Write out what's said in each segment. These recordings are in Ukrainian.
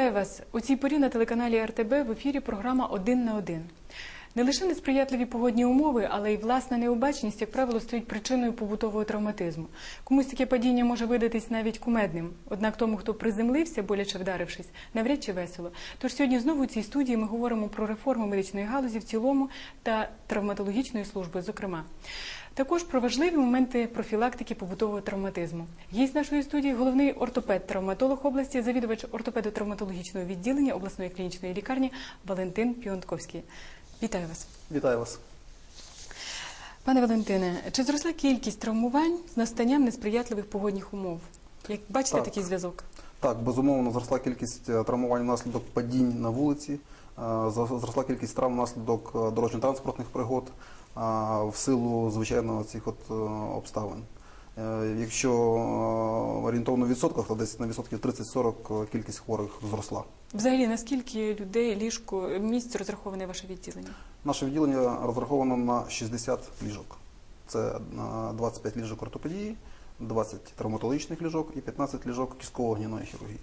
Вітаю вас у цій порі на телеканалі РТБ в ефірі програма Один на один. Не лише несприятливі погодні умови, але й власна необачність, як правило, стоїть причиною побутового травматизму. Комусь таке падіння може видатись навіть кумедним. Однак тому, хто приземлився, боляче вдарившись, навряд чи весело. Тож сьогодні знову у цій студії ми говоримо про реформу медичної галузі в цілому та травматологічної служби, зокрема. Також про важливі моменти профілактики побутового травматизму. Гість нашої студії головний ортопед-травматолог області, завідувач ортопедо-травматологічного відділення обласної клінічної лікарні Валентин Піонтковський. Вітаю вас. Вітаю вас. Пане Валентине, чи зросла кількість травмувань з настанням несприятливих погодних умов? Як бачите Так. такий зв'язок? Так, безумовно, зросла кількість е, травмувань внаслідок падінь на вулиці, е, зросла кількість травм внаслідок е, дорожньо-транспортних пригод в силу звичайно цих от е, обставин. Е, Якщо е, орієнтовно в відсотках, то десь на відсотків 30-40 кількість хворих зросла. Взагалі, наскільки людей ліжко місць розраховане ваше відділення? Наше відділення розраховано на 60 ліжок. Це е, 25 ліжок ортопедії, 20 травматологічних ліжок і 15 ліжок кістково-гнійної хірургії.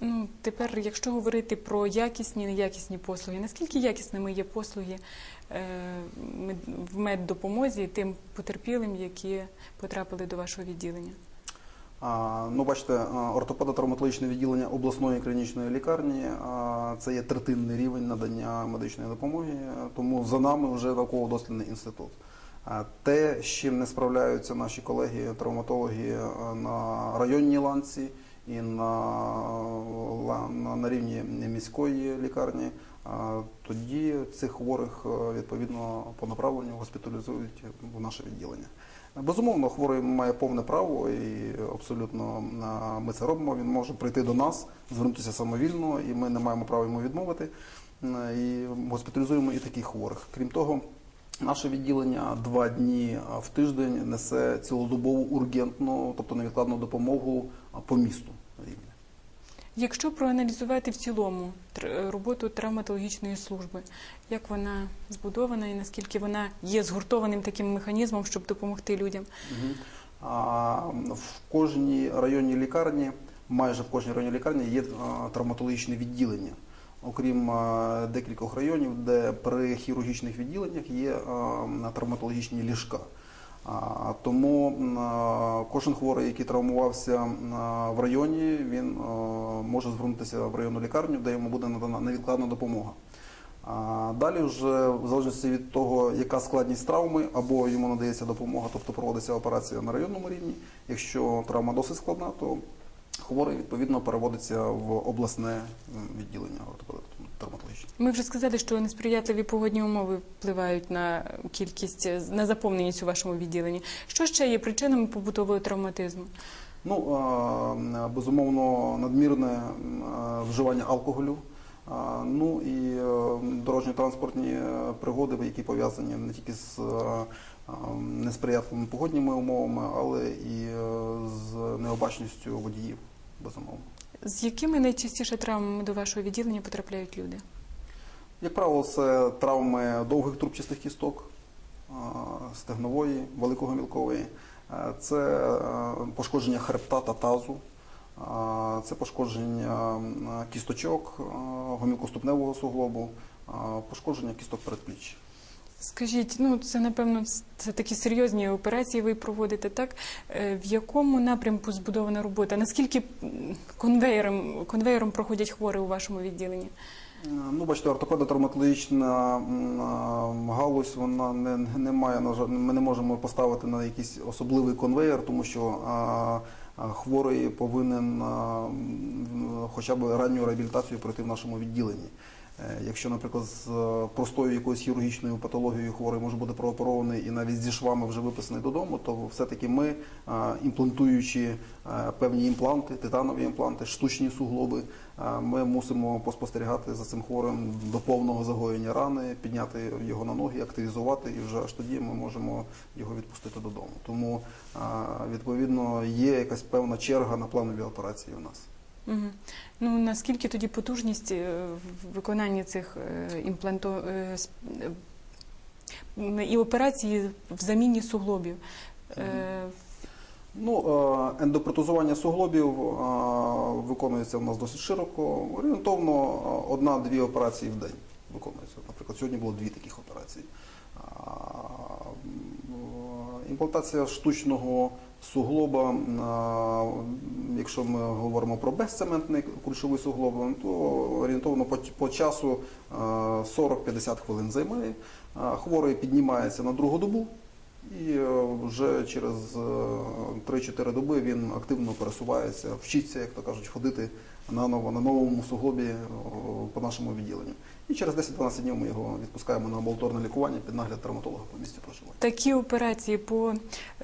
Ну тепер, якщо говорити про якісні неякісні послуги, наскільки якісними є послуги е, в меддопомозі тим потерпілим, які потрапили до вашого відділення? Ну, бачите, а, ортопедо-травматологічне відділення обласної клінічної лікарні а, це є третинний рівень надання медичної допомоги, тому за нами вже науково-дослідний інститут. А Те, з чим не справляються наші колеги травматологи на районній ланці і на, на, рівні міської лікарні, тоді цих хворих відповідно по направленню госпіталізують в наше відділення. Безумовно, хворий має повне право і абсолютно ми це робимо. Він може прийти до нас, звернутися самовільно, і ми не маємо права йому відмовити. М, І госпіталізуємо і таких хворих. Крім того, наше відділення два дні в тиждень несе цілодобову ургентну, тобто невідкладну допомогу по місту. Якщо проаналізувати в цілому тр- роботу травматологічної служби, як вона збудована і наскільки вона є згуртованим таким механізмом, щоб допомогти людям? А, В кожній районній лікарні, майже в кожній районній лікарні є травматологічне відділення. Окрім декількох районів, де при хірургічних відділеннях є травматологічні ліжка. Тому кожен хворий, який травмувався в районі, він може звернутися в районну лікарню, де йому буде надана невідкладна допомога. Далі вже в залежності від того, яка складність травми, або йому надається допомога, тобто проводиться операція на районному рівні. Якщо травма досить складна, то хворий відповідно переводиться в обласне відділення травматологічне. Ми вже сказали, що несприятливі погодні умови впливають на кількість на заповненість у вашому відділенні. Що ще є причинами побутового травматизму? Ну, безумовно, надмірне вживання алкоголю. Ну і е, дорожньо-транспортні е, пригоди, які пов'язані не тільки з е, несприятливими погодніми умовами, але і е, з необачністю водіїв, безумовно. З якими найчастіше травмами до вашого відділення потрапляють люди? Як правило, це травми довгих трубчастих кісток, стегнової, великого-мілкової, Е, це е, пошкодження хребта та тазу, це пошкодження кісточок, е, гомілкоступневого суглобу, пошкодження кісток передпліччя. Скажіть, ну це напевно це такі серйозні операції ви проводите, так? Е, В якому напрямку збудована робота? Наскільки м, конвеєром, конвеєром проходять хворі у вашому відділенні? Е, Ну, бачите, ортопедо-травматологічна галузь, вона не, не має, на жаль, ми не можемо поставити на якийсь особливий конвейер, тому що а, а, хворий повинен а, хоча б ранню реабілітацію пройти в нашому відділенні. Е, Якщо, наприклад, з е, простою якоюсь хірургічною патологією хворий може бути прооперований і навіть зі швами вже виписаний додому, то все-таки ми, імплантуючи е, певні імпланти, титанові імпланти, штучні суглоби, ми мусимо поспостерігати за цим хворим до повного загоєння рани, підняти його на ноги, активізувати, і вже аж тоді ми можемо його відпустити додому. Тому відповідно є якась певна черга на планові операції у нас. Угу. Ну наскільки тоді потужність е, в виконанні цих е, імпланто е, і операції в заміні суглобів? Е, Ну, ендопротезування суглобів виконується у нас досить широко. Орієнтовно одна-дві операції в день виконується. Наприклад, сьогодні було дві таких операції. Імплантація штучного суглоба, е, якщо ми говоримо про безцементний кульшовий суглоб, то орієнтовно по, часу е, 40-50 хвилин займає. Е, Хворий піднімається на другу добу, і е, вже через е, 3-4 доби він активно пересувається, вчиться, як то кажуть, ходити на новому суглобі е, по нашому відділенню. І через 10-12 днів ми його відпускаємо на амбулаторне лікування під нагляд травматолога по місці проживання. Такі операції по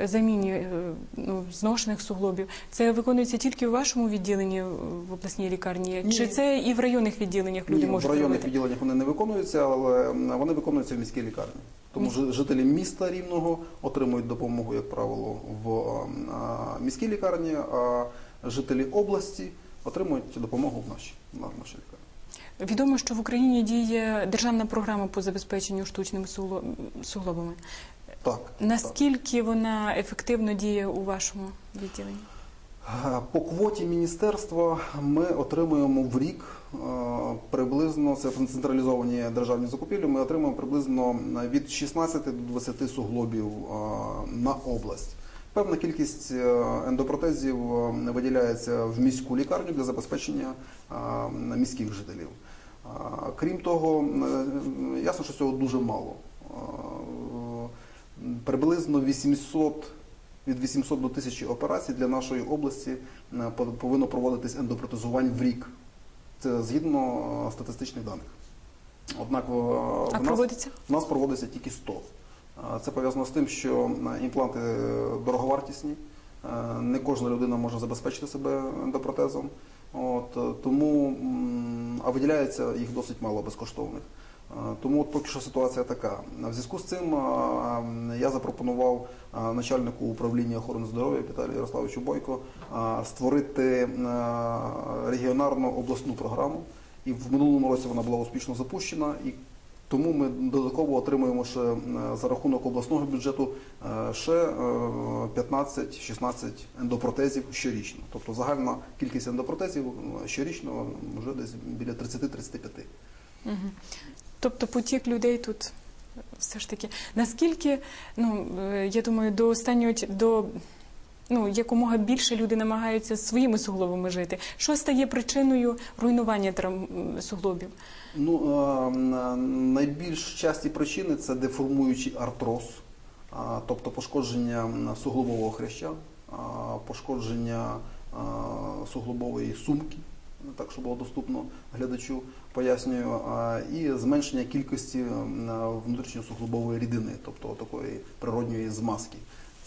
е, заміні е, ну, зношених суглобів, це виконується тільки у вашому відділенні е, в обласній лікарні? Ні. Чи це і в районних відділеннях люди Ні, можуть в районних робити? відділеннях вони не виконуються, але вони виконуються в міській лікарні. Тому жи- жителі міста Рівного отримують допомогу, як правило, в міській лікарні, а жителі області отримують допомогу в нашій, на нашій лікарні. Відомо, що в Україні діє державна програма по забезпеченню штучними сугло- суглобами. Так, так. Наскільки вона ефективно діє у вашому відділенні? Е, По квоті міністерства ми отримуємо в рік е, приблизно це централізовані державні закупівлі. Ми отримуємо приблизно від 16 до 20 суглобів е, на область. Певна кількість ендопротезів виділяється в міську лікарню для забезпечення міських жителів. Крім того, е, ясно, що цього дуже мало. Приблизно 800 від 800 до 1000 операцій для нашої області е, повинно проводитись ендопротезувань в рік. Це згідно е, статистичних даних. Однак в А нас, проводиться? в нас проводиться тільки 100. Е, Це пов'язано з тим, що імпланти дороговартісні. Не кожна людина може забезпечити себе ендопротезом. От, е, тому, а виділяється їх досить мало безкоштовних. Е, Тому от поки що ситуація така. В зв'язку з цим е, я запропонував начальнику управління охорони здоров'я Віталію Ярославовичу Бойко створити регіонарну обласну програму. І в минулому році вона була успішно запущена. І тому ми додатково отримуємо ще е, за рахунок обласного бюджету е, ще е, 15-16 ендопротезів щорічно. Тобто загальна кількість ендопротезів е, щорічно вже десь біля 30-35. Угу. Тобто потік людей тут все ж таки. Наскільки, ну, е, я думаю, до останнього до ну, якомога більше люди намагаються своїми суглобами жити. Що стає причиною руйнування травм суглобів? Ну, найбільш часті причини це деформуючий артроз, тобто пошкодження суглобового хряща, а, пошкодження суглобової сумки, так що було доступно глядачу, пояснюю, і зменшення кількості внутрішньосуглобової рідини, тобто такої природньої змазки.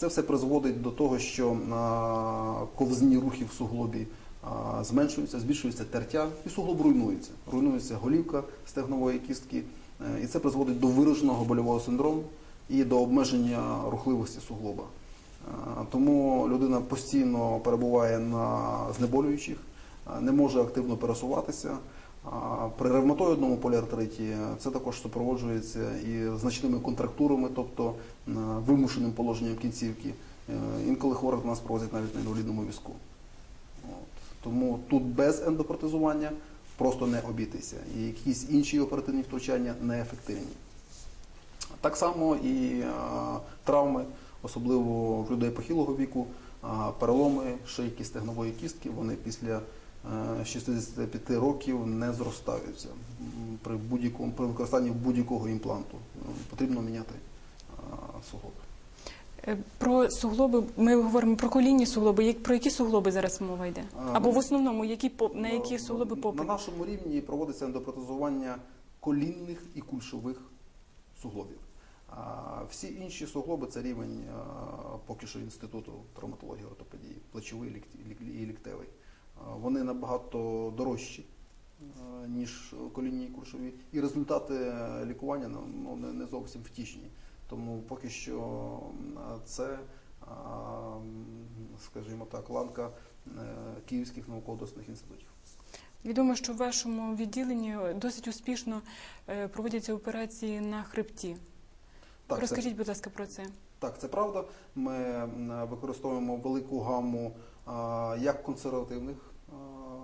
Це все призводить до того, що а, ковзні рухи в суглобі зменшуються, збільшується тертя і суглоб руйнується. Руйнується голівка стегнової кістки, е, і це призводить до вираженого больового синдрому і до обмеження рухливості суглоба. Е, Тому людина постійно перебуває на знеболюючих, е, не може активно пересуватися. А При ревматоїдному поліартриті це також супроводжується і значними контрактурами, тобто вимушеним положенням кінцівки. Е, Інколи хворих нас провозять навіть на інвалідному візку. От. Тому тут без ендопротезування просто не обійтися. І якісь інші оперативні втручання неефективні. Так само і е, травми, особливо в людей похилого віку, е, переломи шийки стегнової кістки, вони після 65 років не зростаються при будь-якому при використанні будь-якого імпланту. Потрібно міняти е, суглоби. Е, Про суглоби ми говоримо про колінні суглоби. Як про які суглоби зараз мова йде? Або ну, в основному, які на які суглоби На нашому рівні проводиться ендопротезування колінних і кульшових суглобів. А всі інші суглоби це рівень поки що інституту травматології ортопедії, плечовий і ліктевий. Вони набагато дорожчі, ніж колінні і кульшові, і результати лікування ну, не, не зовсім втішні. Тому поки що це, скажімо так, ланка е, київських науково-дослідних інститутів. Відомо, що в вашому відділенні досить успішно е, проводяться операції на хребті. Так, це- Розкажіть, будь ласка, про це. Так, це правда. Ми використовуємо велику гамму а, як консервативних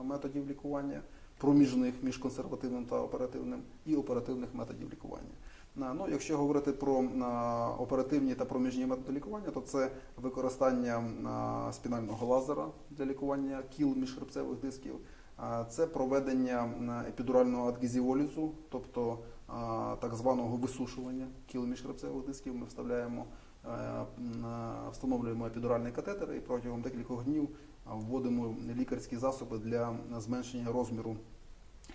методів лікування, проміжних між консервативним та оперативним, і оперативних методів лікування. Ну, якщо говорити про оперативні та проміжні методи лікування, то це використання спінального лазера для лікування кіл міжхребцевих дисків, це проведення епідурального адгезіолізу, тобто так званого висушування кіл міжхребцевих дисків. Ми вставляємо, е, встановлюємо епідуральний катетер і протягом декількох днів вводимо лікарські засоби для зменшення розміру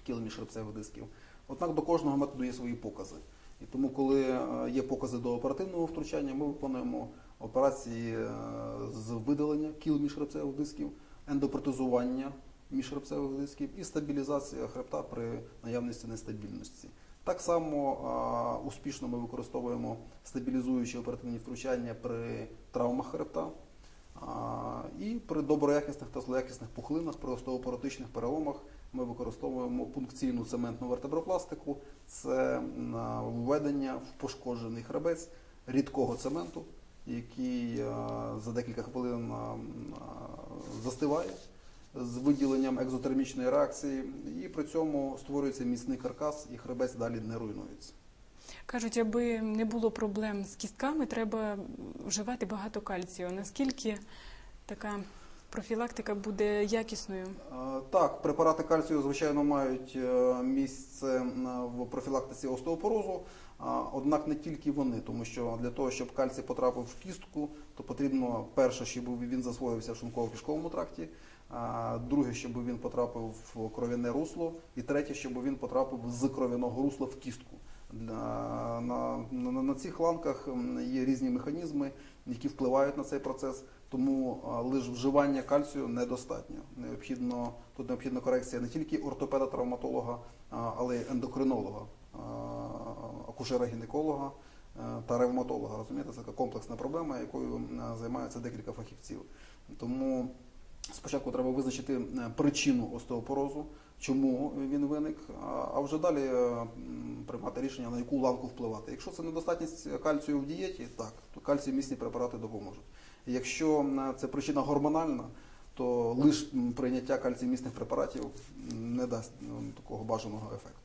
кіл міжхребцевих дисків. Однак до кожного методу є свої покази. І тому, коли е, є покази до оперативного втручання, ми виконуємо операції е, з видалення кіл міжхребцевих дисків, ендопротезування міжхребцевих дисків і стабілізація хребта при наявності нестабільності. Так само а, успішно ми використовуємо стабілізуючі оперативні втручання при травмах хребта. І при доброякісних та злоякісних пухлинах, при остеопоротичних переломах ми використовуємо пункційну цементну вертебропластику. Це введення в пошкоджений хребець рідкого цементу, який за декілька хвилин м, а, застиває з виділенням екзотермічної реакції, і при цьому створюється міцний каркас, і хребець далі не руйнується. Кажуть, аби не було проблем з кістками, треба вживати багато кальцію. Наскільки така профілактика буде якісною? Е, Так, препарати кальцію, звичайно, мають е, місце в профілактиці остеопорозу, однак не тільки вони, тому що для того, щоб кальцій потрапив в кістку, то потрібно перше, щоб він засвоївся в шлунково-кишковому тракті, друге, щоб він потрапив в кров'яне русло, і третє, щоб він потрапив з кров'яного русла в кістку. На, на, на цих ланках є різні механізми, які впливають на цей процес. Тому лише вживання кальцію недостатньо. Необхідно тут необхідна корекція не тільки ортопеда-травматолога, але й ендокринолога, акушера-гінеколога е, та ревматолога. Розумієте, це така комплексна проблема, якою займаються декілька фахівців. Тому спочатку треба визначити е, причину остеопорозу, чому він виник, а- вже далі е, приймати рішення, на яку ланку впливати. Якщо це недостатність кальцію в дієті, так, то кальцій місні препарати допоможуть. Якщо це причина гормональна, то лише прийняття кальціймісних препаратів не дасть такого бажаного ефекту.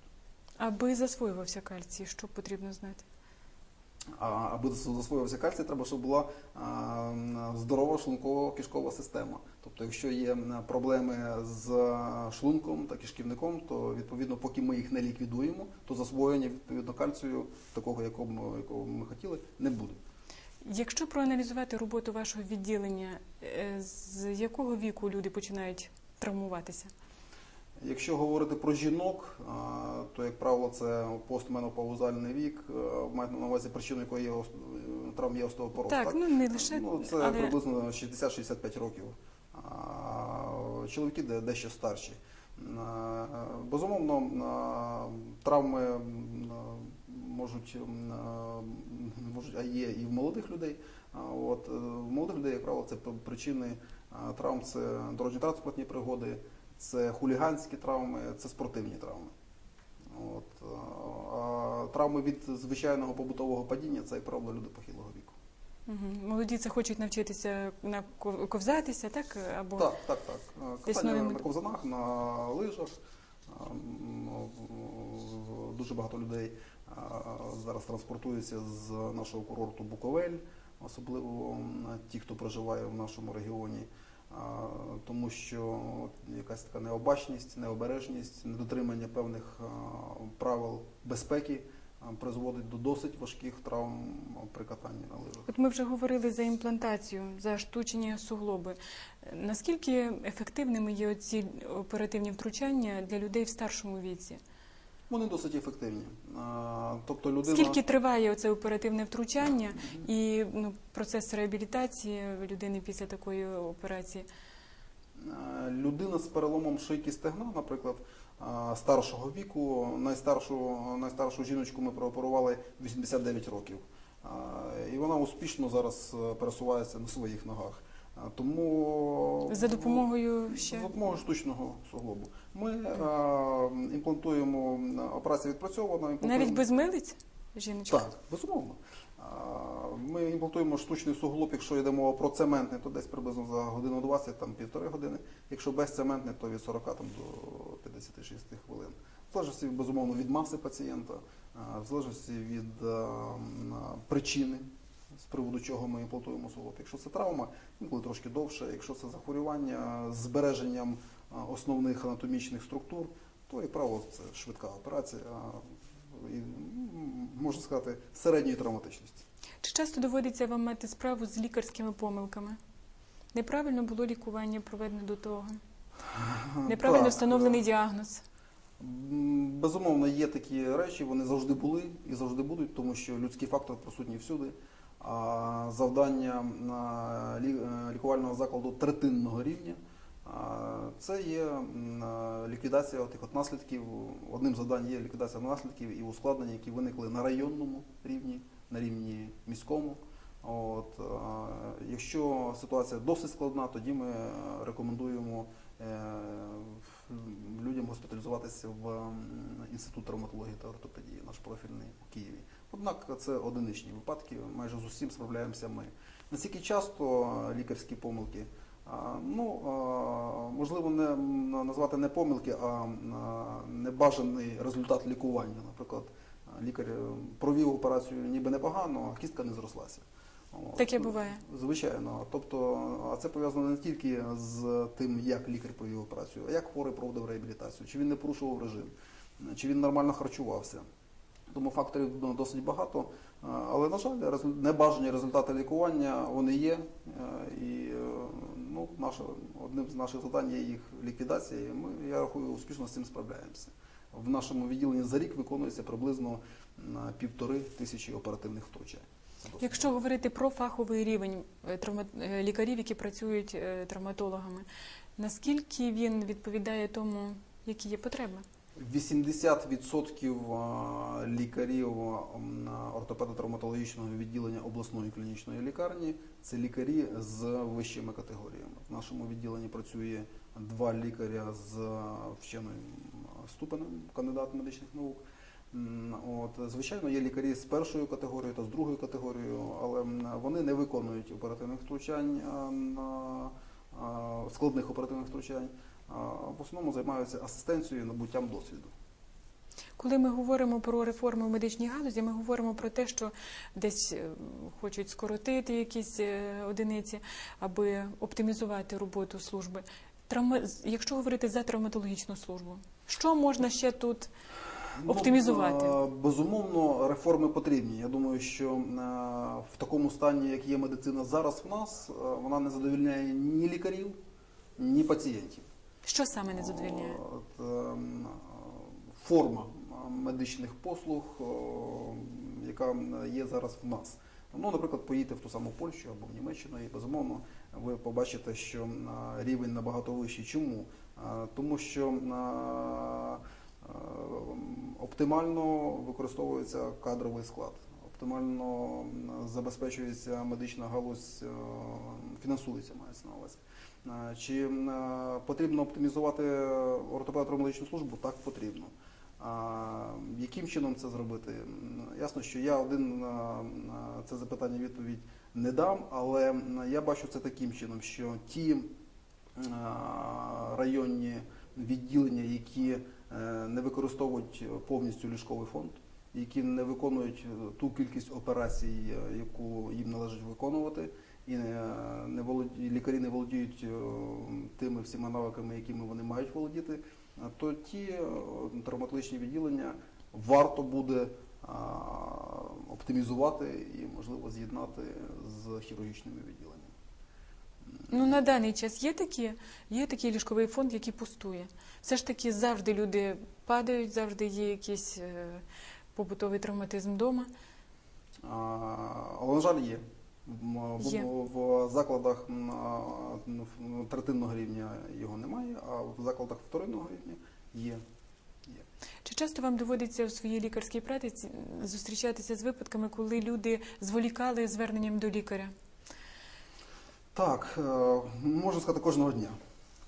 Аби засвоювався кальцій, що потрібно знати? Аби засвоювався кальцій, треба, щоб була здорова шлунково-кишкова система. Тобто, якщо є проблеми з шлунком та кишківником, то відповідно, поки ми їх не ліквідуємо, то засвоєння відповідно кальцію, такого, якого, якого ми хотіли, не буде. Якщо проаналізувати роботу вашого відділення, е, з якого віку люди починають травмуватися? Якщо говорити про жінок, то як правило це постменопаузальний вік, мають на увазі причиною якої є травм є остеопороз. Так, ну не лише Ну, це але приблизно 60-65 років. Чоловіки дещо старші. Безумовно, травми можуть, а, можуть, а є і в молодих людей. От, е, в молодих людей, як правило, це причини травм це дорожньо-транспортні пригоди, це хуліганські травми, це спортивні травми. От, а, а травми від звичайного побутового падіння це, як правило, люди похилого віку. Мгм. молоді це хочуть навчитися на ков- ковзатися, так або Так, так, так. Е, Катання новими- на ковзанах, на лижах. Е, м, в- Дуже багато людей е, зараз транспортуються з нашого курорту Буковель, особливо ті, хто проживає в нашому регіоні. Тому що якась така необачність, необережність, недотримання певних правил безпеки призводить до досить важких травм при катанні на лижах. От ми вже говорили за імплантацію, за штучні суглоби. Наскільки ефективними є ці оперативні втручання для людей в старшому віці? Вони досить ефективні. Тобто людина Скільки триває оце оперативне втручання і ну, процес реабілітації людини після такої операції? Людина з переломом шийки стегна, наприклад, старшого віку, найстаршу, найстаршу жіночку ми прооперували 89 років. І вона успішно зараз е, пересувається на своїх ногах. Е, Тому За допомогою ще за допомогою штучного суглобу. Ми е, імплантуємо операція відпрацьована. імплантуємо- навіть без милиць жіночка? так, безумовно. Ми імплантуємо штучний суглоб, якщо йде мова про цементний, то десь приблизно за годину 20, там півтори години. Якщо без цементний, то від 40 там, до 56 хвилин. В залежності, безумовно, від маси пацієнта, в залежності від е, причини, з приводу чого ми імплантуємо суглоб. Якщо це травма, інколи трошки довше. Якщо це захворювання з збереженням основних анатомічних структур, то, як правило, це швидка операція, і, можна сказати, середньої травматичності. Чи часто доводиться вам мати справу з лікарськими помилками? Неправильно було лікування проведено до того? Неправильно Так, встановлений діагноз? Безумовно, є такі речі, вони завжди були і завжди будуть, тому що людський фактор присутній всюди. Завдання е, лікувального закладу третинного рівня це є ліквідація тих от наслідків. Одним з завдань є ліквідація наслідків і ускладнення, які виникли на районному рівні, на рівні міському. От, якщо ситуація досить складна, тоді ми е, рекомендуємо е, людям госпіталізуватися в інститут травматології та ортопедії, наш профільний у Києві. Однак це одиничні випадки, майже з усім справляємося ми. Наскільки часто лікарські помилки? Ну, можливо, не назвати не помилки, а небажаний результат лікування. Наприклад, лікар е, провів операцію ніби непогано, а кістка не зрослася. Таке буває. Звичайно. Тобто, а це пов'язано не тільки з тим, як лікар провів операцію, а як хворий проводив реабілітацію, чи він не порушував режим, чи він нормально харчувався. Тому факторів ну, досить багато. Але, на жаль, небажані результати лікування вони є. е, І е, ну, наше, одним з наших завдань є їх ліквідація. І Ми, я рахую, успішно з цим справляємося. В нашому відділенні за рік виконується приблизно півтори тисячі оперативних втручань. Якщо говорити про фаховий рівень е, лікарів, які працюють травматологами, наскільки він відповідає тому, які є потреби? 80% лікарів ортопедо-травматологічного відділення обласної клінічної лікарні це лікарі з вищими категоріями. В нашому відділенні працює два лікаря з вченим ступенем, кандидат медичних наук. От, звичайно, є лікарі з першою категорією та з другою категорією, але вони не виконують оперативних втручань складних оперативних втручань. В основному займаються асистенцією, набуттям досвіду. Коли ми говоримо про реформи в медичній галузі, ми говоримо про те, що десь е, хочуть скоротити якісь е, одиниці, аби оптимізувати роботу служби. Травма... Якщо говорити за травматологічну службу, що можна ще тут Оптимізувати. Ну, безумовно, реформи потрібні. Я думаю, що в такому стані, як є медицина зараз в нас, вона не задовільняє ні лікарів, ні пацієнтів. Що саме не задовільняє? Ем, форма медичних послуг, е, яка є зараз в нас. Ну, наприклад, поїдьте в ту саму Польщу або в Німеччину, і безумовно ви побачите, що е, рівень набагато вищий. Чому? Е, Тому що е, е, оптимально використовується кадровий склад, оптимально забезпечується медична галузь, фінансується, мається на увазі. Е, Чи е, потрібно оптимізувати ортопедо-травматичну службу? Так, потрібно. Яким чином це зробити? Ясно, що я один на на це запитання відповідь не дам, але я бачу це таким чином, що ті е, районні відділення, які е, не використовують повністю ліжковий фонд, які не виконують е, ту кількість операцій, е, яку їм належить виконувати, і е, не володі, лікарі не володіють е, тими всіма навиками, якими вони мають володіти, е, то ті травматологічні відділення варто буде оптимізувати і, можливо, з'єднати з хірургічними відділеннями. Ну на даний час є такі, є такий ліжковий фонд, який пустує. Все ж таки завжди люди падають, завжди є якийсь побутовий травматизм вдома. А, Але, на жаль, є. Є. В, закладах а, ну, третинного рівня його немає, а в закладах вторинного рівня є. є. Чи часто вам доводиться в своїй лікарській практиці зустрічатися з випадками, коли люди зволікали зверненням до лікаря? Так, е, можна сказати, кожного дня.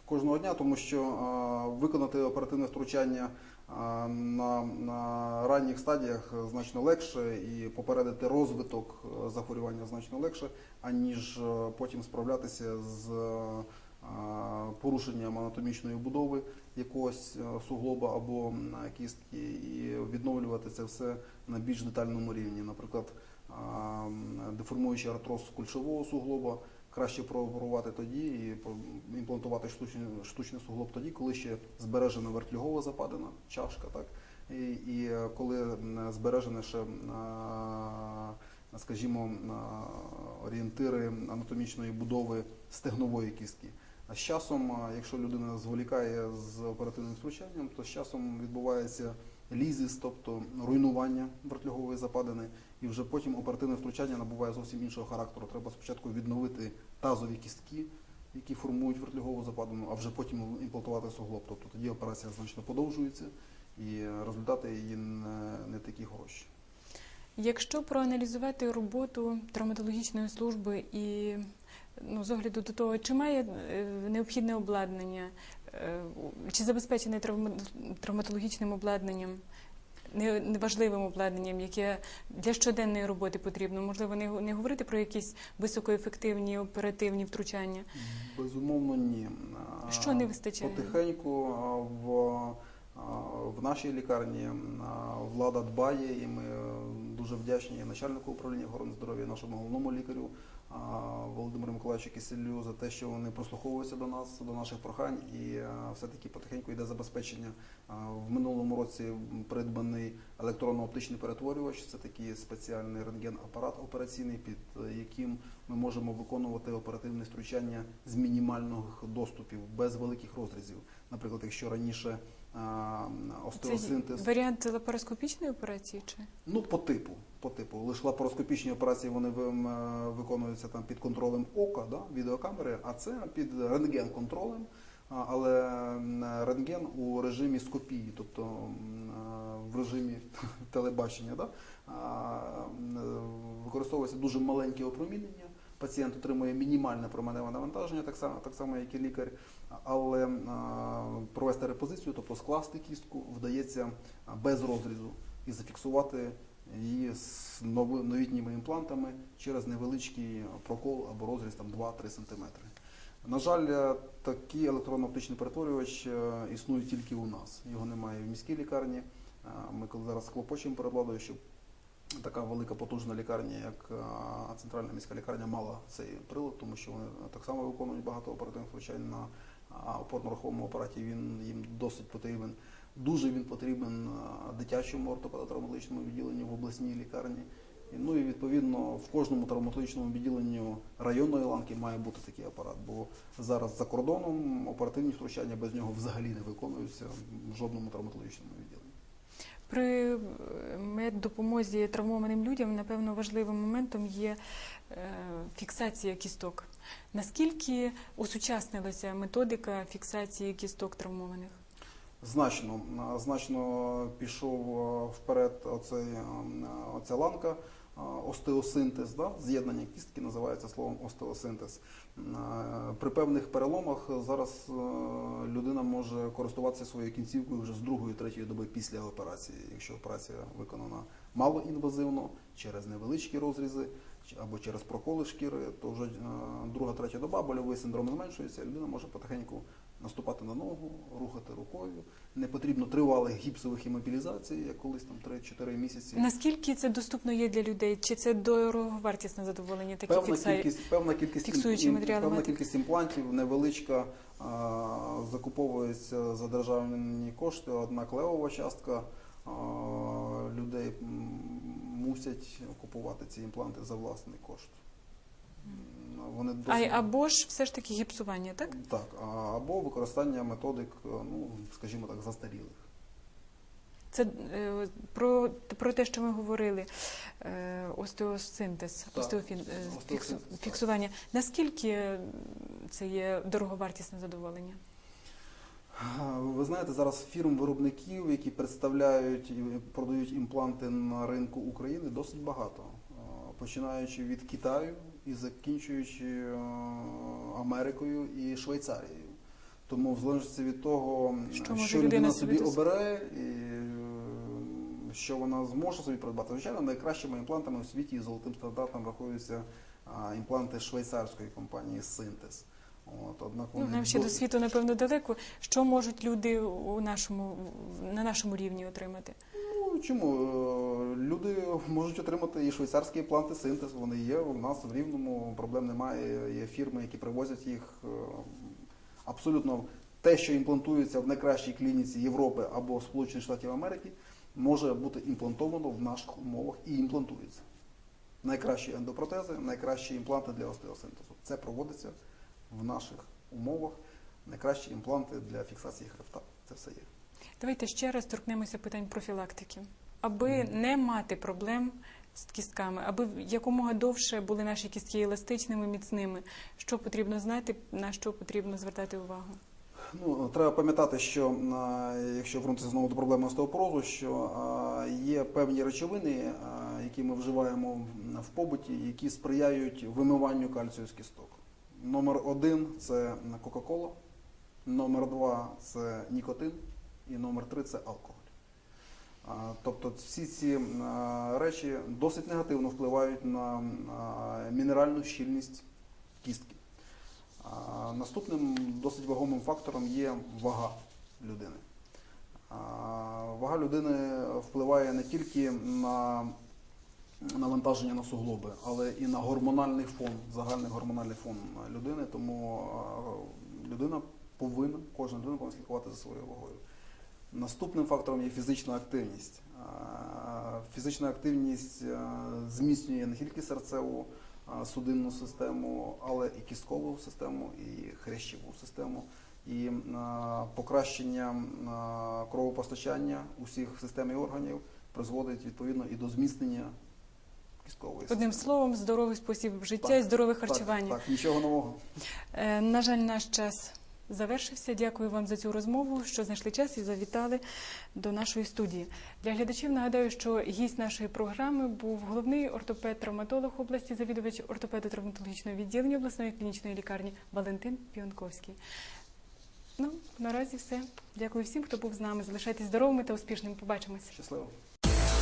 кожного дня, тому що е, виконати оперативне втручання на, на ранніх стадіях значно легше і попередити розвиток е, захворювання значно легше, аніж е, потім справлятися з е, порушенням анатомічної будови якогось суглоба або кістки, і відновлювати це все на більш детальному рівні. Наприклад, деформуючий артроз кульшового суглоба краще прооперувати тоді і імплантувати штучний, штучний суглоб тоді, коли ще збережена вертлюгова западина, чашка, так? І, і е, коли м, збережене ще, скажімо, орієнтири анатомічної будови стегнової кістки. А з часом, якщо людина зволікає з оперативним втручанням, то з часом відбувається лізис, тобто руйнування вертлюгової западини, і вже потім оперативне втручання набуває зовсім іншого характеру. Треба спочатку відновити тазові кістки, які формують вертлюгову западину, а вже потім імплантувати суглоб. Тобто тоді операція значно подовжується, і результати її не, не такі хороші. Якщо проаналізувати роботу травматологічної служби і ну, з огляду до того, чи має е, необхідне обладнання, чи забезпечене травма- травматологічним обладнанням, неважливим обладнанням, яке для щоденної роботи потрібно, можливо, не, говорити про якісь високоефективні оперативні втручання. Безумовно, ні. Що не вистачає? Потихеньку в, в нашій лікарні влада дбає, і ми е, дуже вдячні начальнику управління охорони здоров'я, нашому головному лікарю Володимиру Миколаївичу Киселью за те, що вони прослуховуються до нас, до наших прохань, і е, все-таки потихеньку йде забезпечення. В минулому році придбаний електронно-оптичний перетворювач. Це такий спеціальний рентген-апарат операційний, під е, яким ми можемо виконувати оперативне втручання з мінімальних доступів, без великих розрізів. Наприклад, якщо раніше а, Це остеосинтез, варіант лапароскопічної операції чи? ну по типу, по типу, лише лапароскопічні операції вони виконуються там під контролем ока, да, відеокамери, а це під рентген-контролем. Але рентген у режимі скопії, тобто в режимі телебачення, да, використовується дуже маленьке опромінення. Пацієнт отримує мінімальне променеве навантаження, так само, так само, як і лікар. Але провести репозицію, тобто скласти кістку, вдається без розрізу і зафіксувати її з новітніми імплантами через невеличкий прокол або розріз там 2-3 см. На жаль, е, такий електронно-оптичний перетворювач е, існує тільки у нас. Його немає в міській лікарні. Ми коли зараз клопочемо перед владою, щоб така велика потужна лікарня, як центральна міська лікарня, мала цей прилад, тому що вони так само виконують багато оперативних втручань на а, опорно-руховому апараті. Він їм досить потрібен. Дуже він потрібен дитячому ортопедо-травматологічному відділенню в обласній лікарні. Ну і відповідно в кожному травматологічному відділенні районної ланки має бути такий апарат, бо зараз за кордоном оперативні втручання без нього взагалі не виконуються в жодному травматологічному відділенні. При е, меддопомозі травмованим людям, напевно, важливим моментом є е, фіксація кісток. Наскільки осучаснилася методика фіксації кісток травмованих? Значно, значно пішов вперед оцей, оця ланка, остеосинтез, да? з'єднання кістки називається словом остеосинтез. При певних переломах зараз е, людина може користуватися своєю кінцівкою вже з другої, третьої доби після операції. Якщо операція виконана малоінвазивно, через невеличкі розрізи або через проколи шкіри, то вже е, друга, третя доба, больовий синдром зменшується, людина може потихеньку наступати на ногу, рухати рукою. Не потрібно тривалих гіпсових імобілізацій, як колись там 3-4 місяці. Наскільки це доступно є для людей? Чи це дороговартісне задоволення? Такі Певна фіксації? кількість, певна кількість фіксуючі матеріали певна кількість імплантів невеличка а, закуповується за державні кошти. Однак левова частка а, людей м, мусять купувати ці імпланти за власний кошт. М, Вони А, або ж все ж таки гіпсування, так? Так, або використання методик, е, ну скажімо так, застарілих. Це е, про, про те, що ми говорили, е, остеосинтез, Так, остеофін, остеосинтез, так. фіксування. Наскільки це є дороговартісне задоволення? Ви знаєте, зараз фірм-виробників, які представляють і продають імпланти на ринку України, досить багато. Починаючи від Китаю і закінчуючи Америкою і Швейцарією. Тому в залежності від того, Що що, людина, людина собі собі обере і е, що вона зможе собі придбати. Звичайно, найкращими імплантами у світі і золотим стандартом рахуються імпланти швейцарської компанії Синтез. От, однак Ну, нам ще до світу, напевно, далеко. Що можуть люди у нашому, на нашому рівні отримати? Ну, чому? Е, Люди можуть отримати і швейцарські імпланти синтез. Вони є у нас в рівному, проблем немає. Є фірми, які привозять їх. Е, Абсолютно те, що імплантується в найкращій клініці Європи або Сполучених Штатів Америки, може бути імплантовано в наших умовах і імплантується. Найкращі ендопротези, найкращі імпланти для остеосинтезу. Це проводиться в наших умовах. Найкращі імпланти для фіксації хребта. Це все є. Давайте ще раз торкнемося питань профілактики, аби не мати проблем з кістками, аби якомога довше були наші кістки еластичними, міцними. Що потрібно знати, на що потрібно звертати увагу? Ну, треба пам'ятати, що якщо вернутися знову до проблеми остеопорозу, що є певні речовини, які ми вживаємо в побуті, які сприяють вимиванню кальцію з кісток. Номер один це Кока-Кола, номер два це нікотин, і номер три це алкоголь. Тобто всі ці речі досить негативно впливають на мінеральну щільність кістки. Наступним досить вагомим фактором є вага людини. Вага людини впливає не тільки на навантаження на суглоби, але і на гормональний фон, загальний гормональний фон людини. Тому людина повинна, кожна людина повинна слідкувати за своєю вагою. Наступним фактором є фізична активність. Фізична активність зміцнює не тільки серцеву судинну систему, але і кісткову систему, і хрящову систему. І покращення кровопостачання усіх систем і органів призводить відповідно і до зміцнення кісткової Одним словом, здоровий спосіб життя Так, і здорове харчування. Так, нічого нового. Е, На жаль, наш час завершився. Дякую вам за цю розмову, що знайшли час і завітали до нашої студії. Для глядачів нагадаю, що гість нашої програми був головний ортопед-травматолог області, завідувач ортопедо-травматологічного відділення обласної клінічної лікарні Валентин Піонковський. Ну, наразі все. Дякую всім, хто був з нами. Залишайтесь здоровими та успішними. Побачимося. Щасливо.